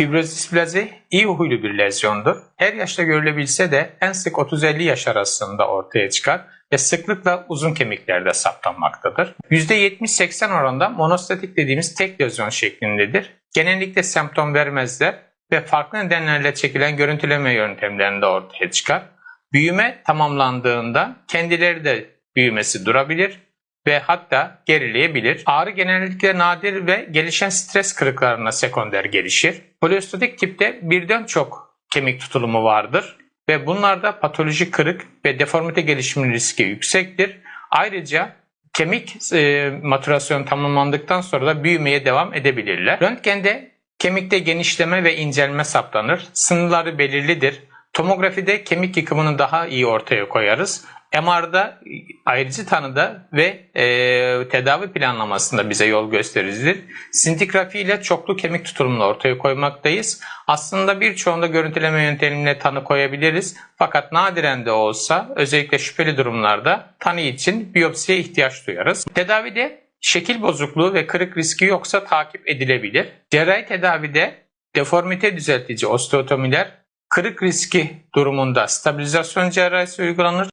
Fibrozis plazi iyi huylu bir lezyondur. Her yaşta görülebilse de en sık 30-50 yaş arasında ortaya çıkar ve sıklıkla uzun kemiklerde saptanmaktadır. %70-80 oranında monostatik dediğimiz tek lezyon şeklindedir. Genellikle semptom vermezler ve farklı nedenlerle çekilen görüntüleme yöntemlerinde ortaya çıkar. Büyüme tamamlandığında kendileri de büyümesi durabilir ve hatta gerileyebilir. Ağrı genellikle nadir ve gelişen stres kırıklarına sekonder gelişir. Poliostatik tipte birden çok kemik tutulumu vardır ve bunlarda patolojik kırık ve deformite gelişimi riski yüksektir. Ayrıca kemik e, matürasyon tamamlandıktan sonra da büyümeye devam edebilirler. Röntgende kemikte genişleme ve incelme saptanır. Sınırları belirlidir. Tomografide kemik yıkımını daha iyi ortaya koyarız. MR'da ayrıcı tanıda ve e, tedavi planlamasında bize yol göstericidir. Sintigrafi ile çoklu kemik tutulumunu ortaya koymaktayız. Aslında birçoğunda görüntüleme yöntemiyle tanı koyabiliriz. Fakat nadiren de olsa özellikle şüpheli durumlarda tanı için biyopsiye ihtiyaç duyarız. Tedavide şekil bozukluğu ve kırık riski yoksa takip edilebilir. Cerrahi tedavide deformite düzeltici osteotomiler Kırık riski durumunda stabilizasyon cerrahisi uygulanır.